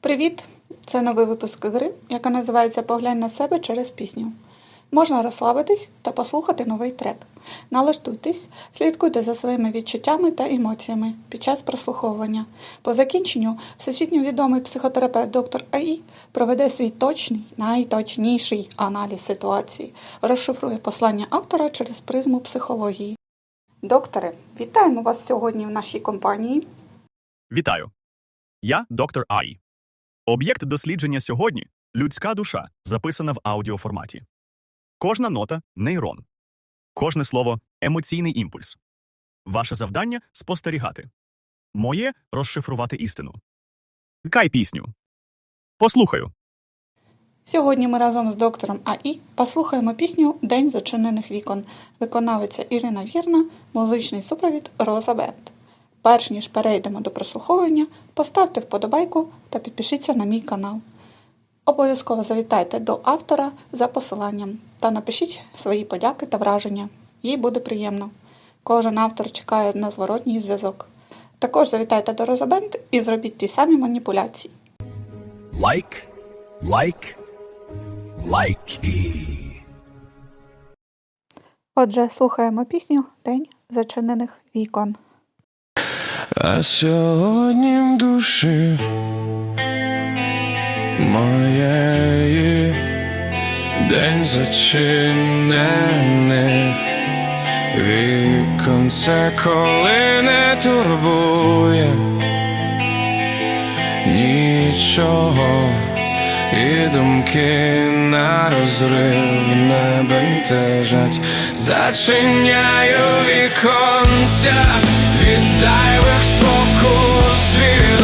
Привіт! Це новий випуск гри, яка називається Поглянь на себе через пісню. Можна розслабитись та послухати новий трек. Налаштуйтесь, слідкуйте за своїми відчуттями та емоціями під час прослуховування. По закінченню всесвітньо відомий психотерапевт доктор АІ проведе свій точний, найточніший аналіз ситуації, розшифрує послання автора через призму психології. Докторе, вітаємо вас сьогодні в нашій компанії. Вітаю. Я доктор Ай. Об'єкт дослідження сьогодні людська душа, записана в аудіоформаті. Кожна нота нейрон. Кожне слово емоційний імпульс. Ваше завдання спостерігати. Моє розшифрувати істину. Кай пісню. Послухаю. Сьогодні ми разом з доктором АІ послухаємо пісню День зачинених вікон, виконавиця Ірина Вірна, музичний супровід Роза Бенд. Перш ніж перейдемо до прослуховування, поставте вподобайку та підпишіться на мій канал. Обов'язково завітайте до автора за посиланням та напишіть свої подяки та враження. Їй буде приємно. Кожен автор чекає на зворотній зв'язок. Також завітайте до Розабенд і зробіть ті самі маніпуляції. Лайк. Лайк. Лайки. Отже, слухаємо пісню День зачинених вікон. А сьогодні в душі моєї день зачинених. Вікон це коли не турбує нічого і думки на розрив не бентежать. Зачиняю віконця від зайвих спокус від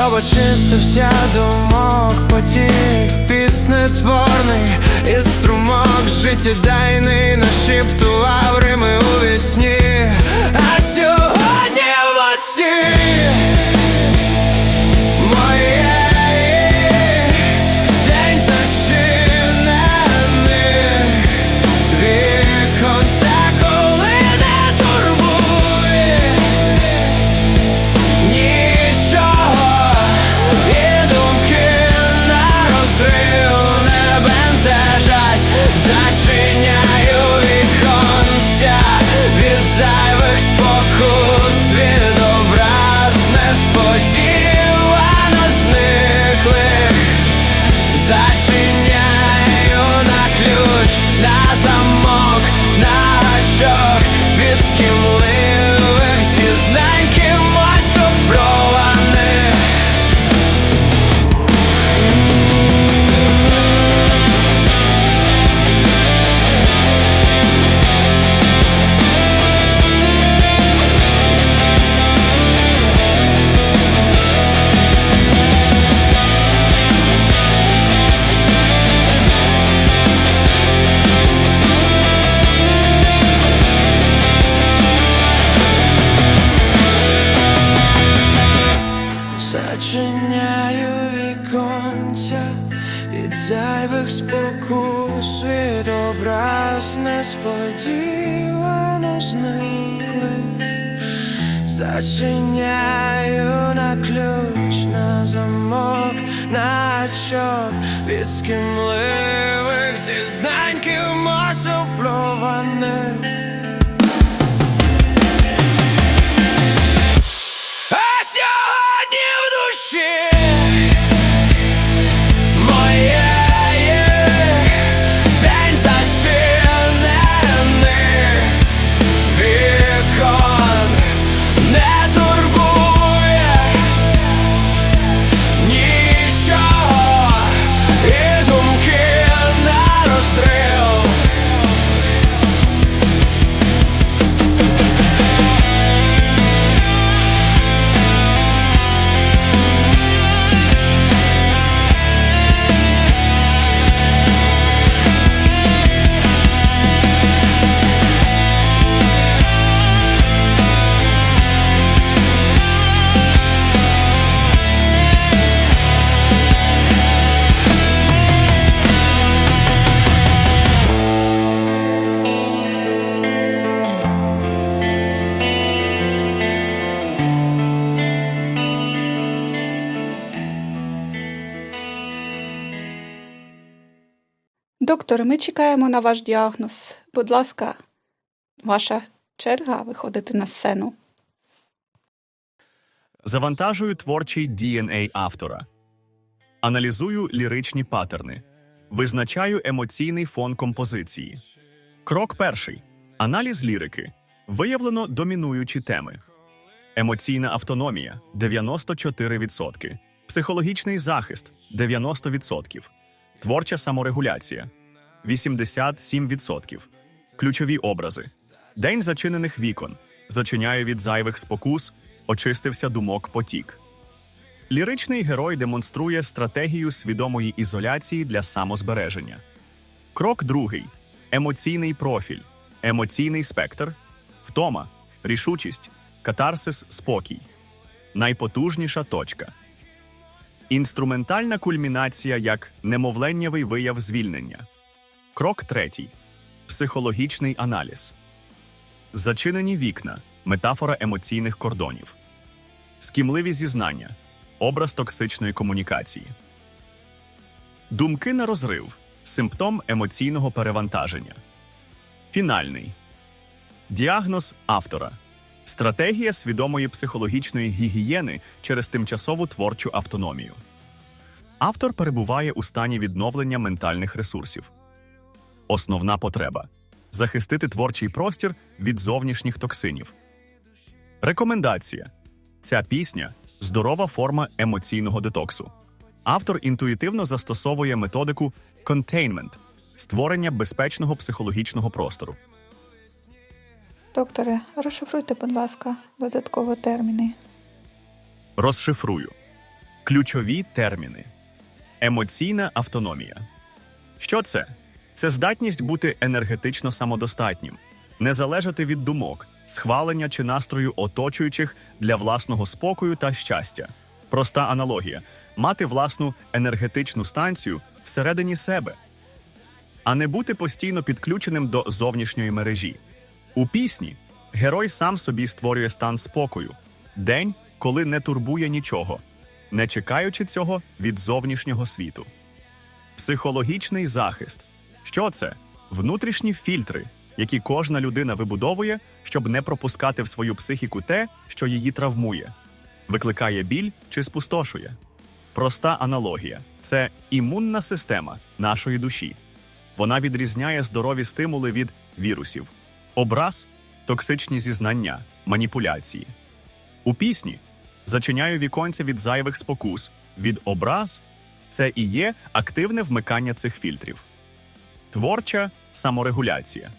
Щоб очистився думок, потік піснетворний і струмок життєдайний нашіптував рими у вісні. А сьогодні в оці Зачиняю віконця. Від зайвих спокус від образ несподівано зниклих. Зачиняю на ключ, на замок, на гачок від скімливих зізнань кимось оплюваних А Докторе, ми чекаємо на ваш діагноз. Будь ласка, ваша черга виходити на сцену. Завантажую творчий DNA автора. Аналізую ліричні паттерни. Визначаю емоційний фон композиції. Крок перший. Аналіз лірики. Виявлено домінуючі теми. Емоційна автономія 94%. Психологічний захист 90%. Творча саморегуляція 87%. Ключові образи. День зачинених вікон. Зачиняю від зайвих спокус, очистився думок потік. Ліричний герой демонструє стратегію свідомої ізоляції для самозбереження. Крок другий емоційний профіль, емоційний спектр, втома, рішучість, катарсис, спокій. Найпотужніша точка. Інструментальна кульмінація як немовленнєвий вияв звільнення. Крок третій психологічний аналіз. Зачинені вікна, метафора емоційних кордонів, скімливі зізнання, образ токсичної комунікації, думки на розрив, симптом емоційного перевантаження, фінальний діагноз автора, стратегія свідомої психологічної гігієни через тимчасову творчу автономію. Автор перебуває у стані відновлення ментальних ресурсів. Основна потреба захистити творчий простір від зовнішніх токсинів. Рекомендація: ця пісня здорова форма емоційного детоксу. Автор інтуїтивно застосовує методику containment – створення безпечного психологічного простору. Докторе, розшифруйте, будь ласка, додаткові терміни. Розшифрую ключові терміни: емоційна автономія. Що це? Це здатність бути енергетично самодостатнім, не залежати від думок, схвалення чи настрою оточуючих для власного спокою та щастя. Проста аналогія мати власну енергетичну станцію всередині себе, а не бути постійно підключеним до зовнішньої мережі. У пісні герой сам собі створює стан спокою, день, коли не турбує нічого, не чекаючи цього від зовнішнього світу. Психологічний захист. Що це? Внутрішні фільтри, які кожна людина вибудовує, щоб не пропускати в свою психіку те, що її травмує, викликає біль чи спустошує. Проста аналогія це імунна система нашої душі. Вона відрізняє здорові стимули від вірусів, образ, токсичні зізнання, маніпуляції. У пісні зачиняю віконця від зайвих спокус, від образ це і є активне вмикання цих фільтрів. Творча саморегуляція.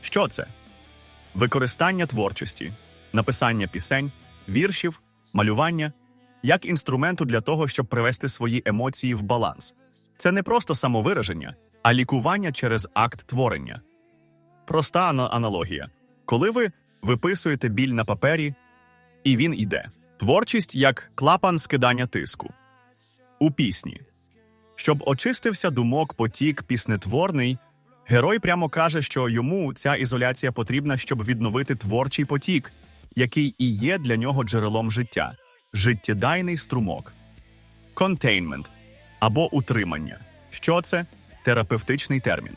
Що це? Використання творчості, написання пісень, віршів, малювання як інструменту для того, щоб привести свої емоції в баланс. Це не просто самовираження, а лікування через акт творення. Проста аналогія. Коли ви виписуєте біль на папері, і він іде. Творчість як клапан скидання тиску. У пісні. Щоб очистився думок потік піснетворний, герой прямо каже, що йому ця ізоляція потрібна, щоб відновити творчий потік, який і є для нього джерелом життя, життєдайний струмок. Контейнмент або утримання. Що це? Терапевтичний термін.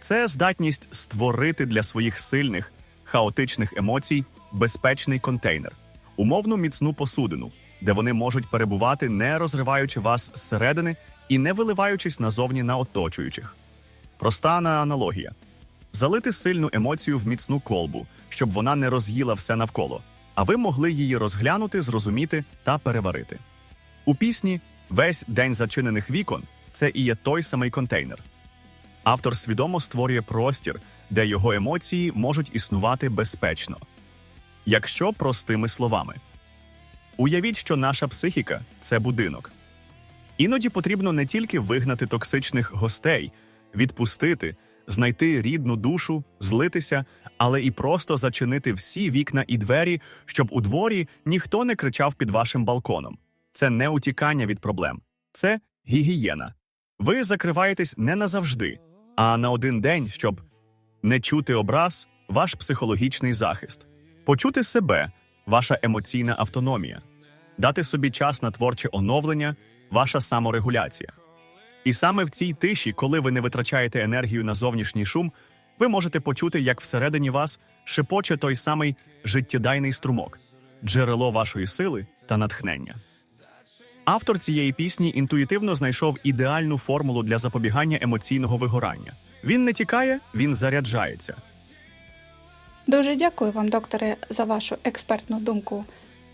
Це здатність створити для своїх сильних, хаотичних емоцій безпечний контейнер, умовну міцну посудину, де вони можуть перебувати, не розриваючи вас зсередини і не виливаючись назовні на оточуючих. Проста аналогія: залити сильну емоцію в міцну колбу, щоб вона не роз'їла все навколо, а ви могли її розглянути, зрозуміти та переварити. У пісні Весь день зачинених вікон це і є той самий контейнер. Автор свідомо створює простір, де його емоції можуть існувати безпечно. Якщо простими словами, уявіть, що наша психіка це будинок. Іноді потрібно не тільки вигнати токсичних гостей, відпустити, знайти рідну душу, злитися, але і просто зачинити всі вікна і двері, щоб у дворі ніхто не кричав під вашим балконом. Це не утікання від проблем, це гігієна. Ви закриваєтесь не назавжди, а на один день, щоб не чути образ, ваш психологічний захист, почути себе, ваша емоційна автономія, дати собі час на творче оновлення, ваша саморегуляція. І саме в цій тиші, коли ви не витрачаєте енергію на зовнішній шум, ви можете почути, як всередині вас шепоче той самий життєдайний струмок, джерело вашої сили та натхнення. Автор цієї пісні інтуїтивно знайшов ідеальну формулу для запобігання емоційного вигорання. Він не тікає, він заряджається. Дуже дякую вам, докторе, за вашу експертну думку.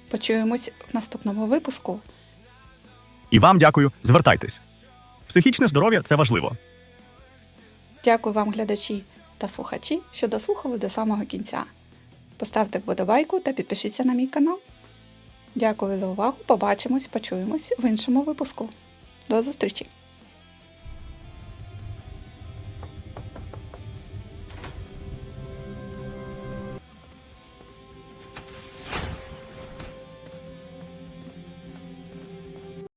Почуємось в наступному випуску. І вам дякую, звертайтесь. Психічне здоров'я це важливо. Дякую вам, глядачі та слухачі, що дослухали до самого кінця. Поставте вподобайку та підпишіться на мій канал. Дякую за увагу. Побачимось, почуємось в іншому випуску. До зустрічі!